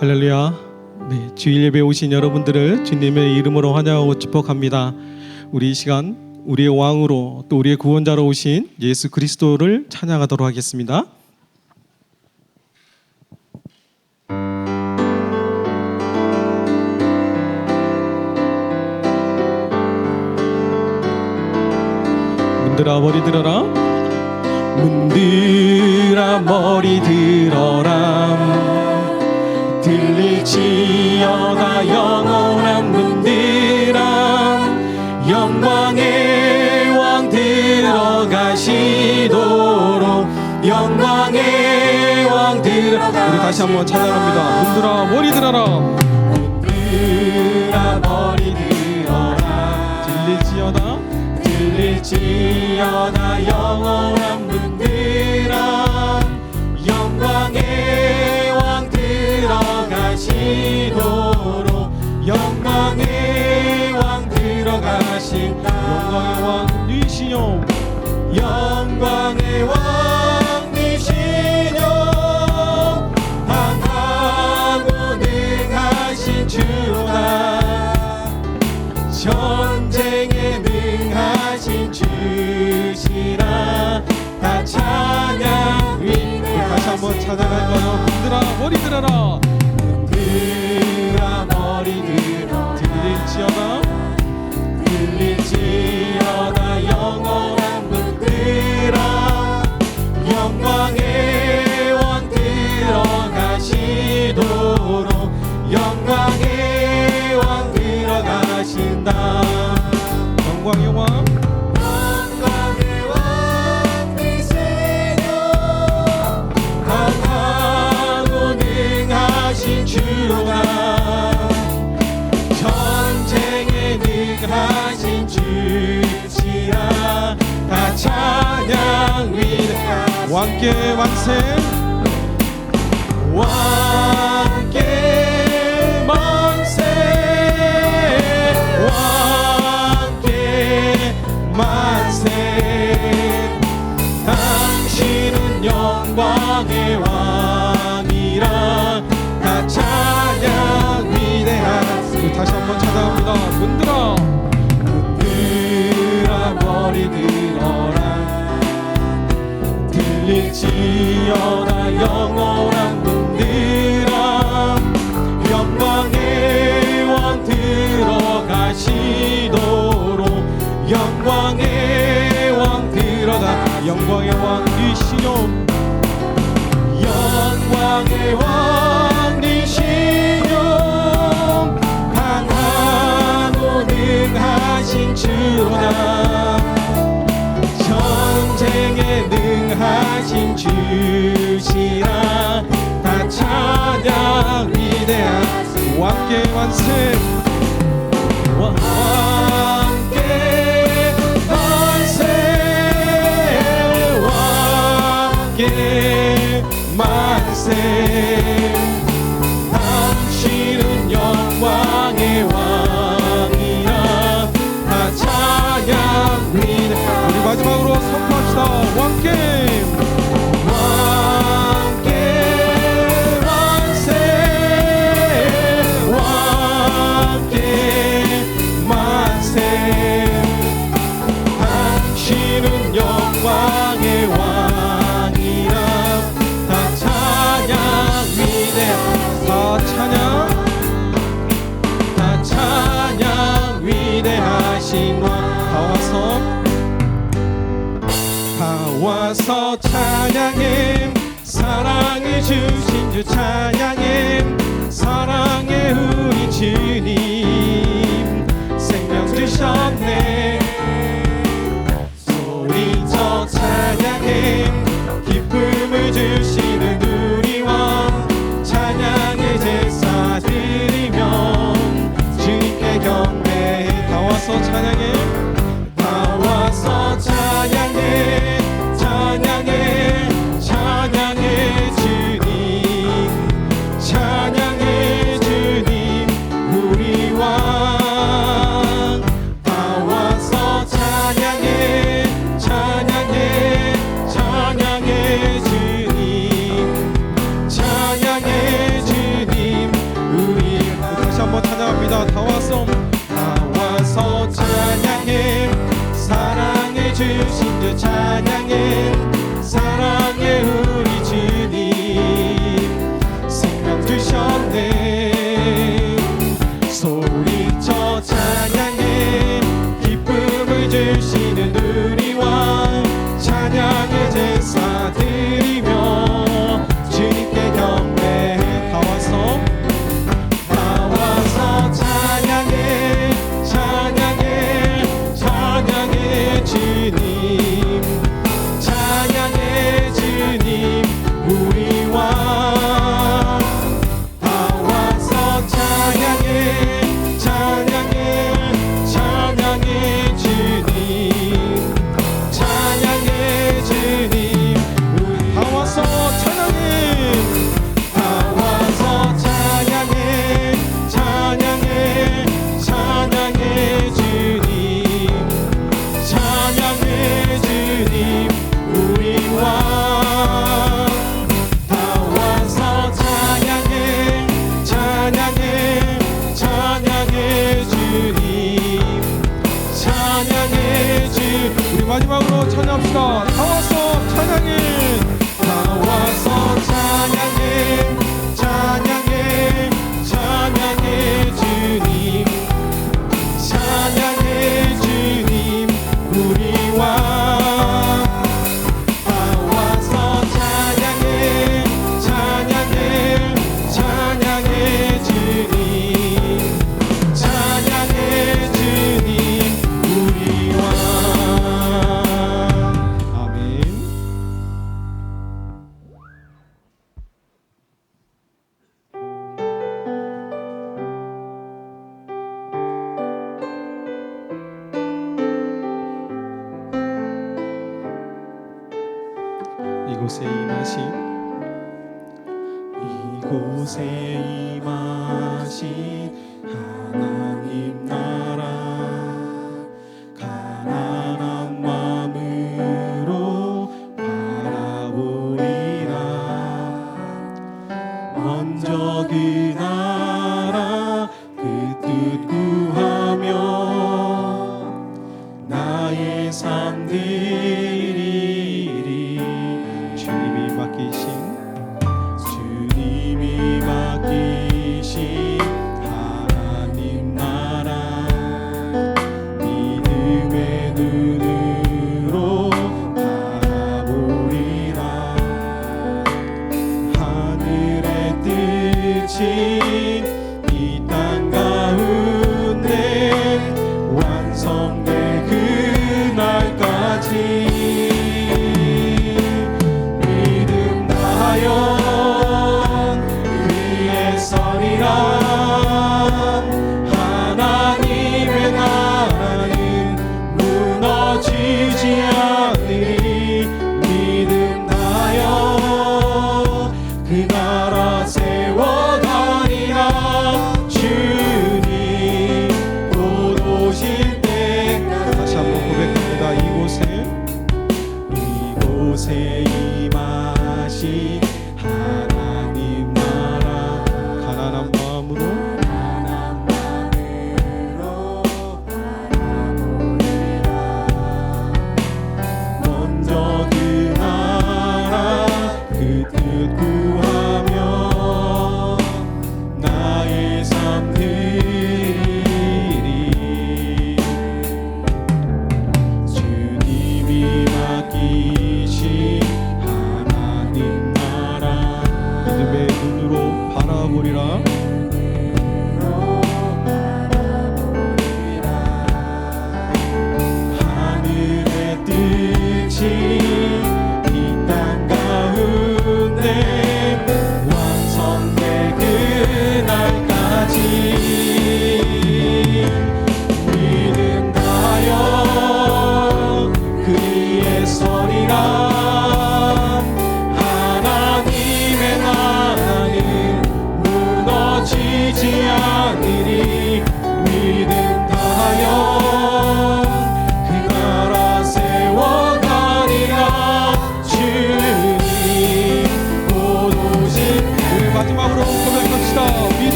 할렐루야. 네, 주일 예배 오신 여러분들을 주님의 이름으로 환영하고 축복합니다. 우리 이 시간 우리의 왕으로 또 우리의 구원자로 오신 예수 그리스도를 찬양하도록 하겠습니다. 문들아 머리 들어라 문들아 머리 들어라 들릴지어다 영원한 문들아 영광의 왕 들어가시도록 영광의 왕 들어가 우리 다시 한번 찬양합니다 문들아 머리 들어라 문들아 머리 들어라 들릴지어다 들릴지어다 영원한 들어가시도록 영광의 왕 들어가신 영광의 왕 니시요 영광의 왕 니시요 강하고 능하신 주라 전쟁에 능하신 주시라. 다 찬양 위 다시 한번 찬양할까요? 흔들어 머리 들어라 들릴지 왕께 만세. 왕 지어다 영원한 문들아. 영광의 왕 들어가시도록. 영광의 왕 들어가. 영광의 왕이시요 영광의 왕이시요 강하고 능하신 전쟁에 능하신 주시라. 다 찬양 위대한 왕께 만세. 왕께 만세. 왕께 만세. 당신은 영광의 왕이라. 다 찬양 위대 우리 마지막으로 선포합시다. 왕께 주 찬양해 사랑해 우리 주님 생명 주셨네. 소리쳐 찬양해. 기쁨을 주시는 찬양해. 찬양해지 우리 마지막으로 찬양합시다. 다 왔어 찬양해 이곳에 임하신 이곳에 임하신 하나님 나라 가난한 마음으로 바라보리라. 먼저 그 나라 그뜻 구 see.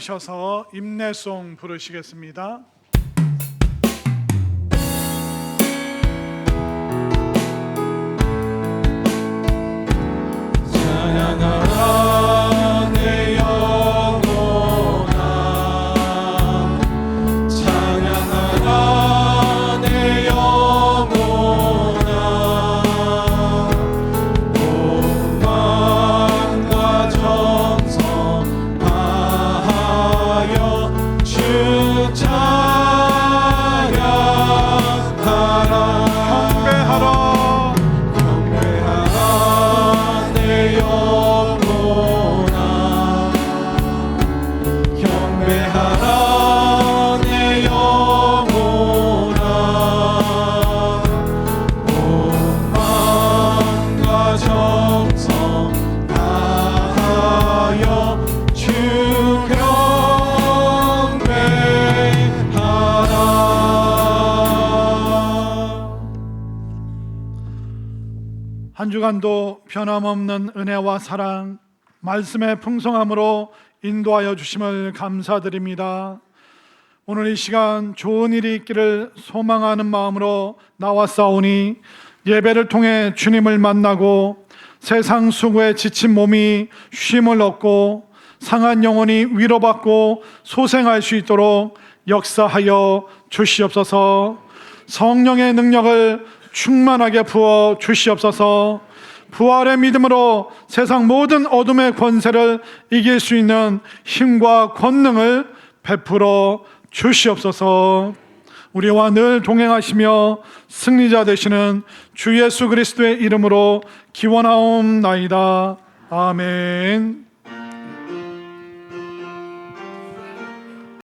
일어나셔서 임내송 부르시겠습니다. 한 주간도 변함없는 은혜와 사랑, 말씀의 풍성함으로 인도하여 주심을 감사드립니다. 오늘 이 시간 좋은 일이 있기를 소망하는 마음으로 나왔사오니 예배를 통해 주님을 만나고 세상 수고에 지친 몸이 쉼을 얻고 상한 영혼이 위로받고 소생할 수 있도록 역사하여 주시옵소서. 성령의 능력을 충만하게 부어 주시옵소서. 부활의 믿음으로 세상 모든 어둠의 권세를 이길 수 있는 힘과 권능을 베풀어 주시옵소서. 우리와 늘 동행하시며 승리자 되시는 주 예수 그리스도의 이름으로 기원하옵나이다. 아멘.